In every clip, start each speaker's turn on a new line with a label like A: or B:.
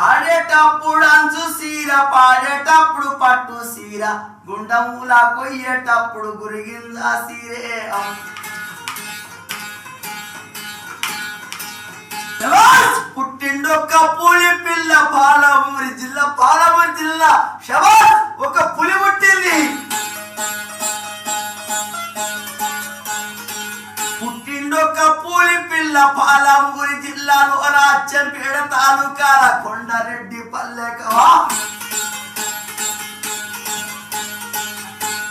A: ఆడేటప్పుడు అంచు సీర పాడేటప్పుడు పట్టు సీర గుండములా కొయ్యేటప్పుడు గురిగిందా సీరే శబాష్! పుట్టిండొక్క పులి పిల్ల పాలమూరి జిల్లా పాలమూరి జిల్లా. శబాష్ ఒక పులి పుట్టింది. పుట్టిండొక్క పులి పిల్ల పాలమూరి జిల్లా. రాజ్యంపేట తాలూకాల కొండరెడ్డి పల్లెకవా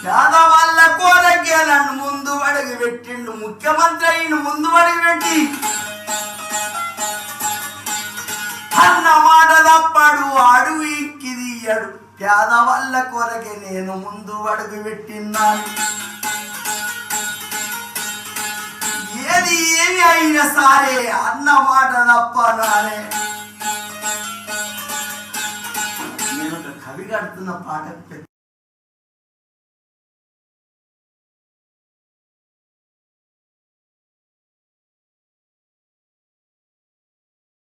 A: యాదవాళ్ళ కోరకేలను ముందు అడుగు పెట్టిండు ముఖ్యమంత్రి అయిన ముందు అడుగు పెట్టి. అన్న మాట తప్పడు అడుగు ఇక్కిదియ్యడు పేదవాళ్ళ కొరకే నేను ముందు అడుగు పెట్టిన్నాను సరే అన్న మాట తప్ప నానే. నేను ఒక కవి కడుతున్న పాట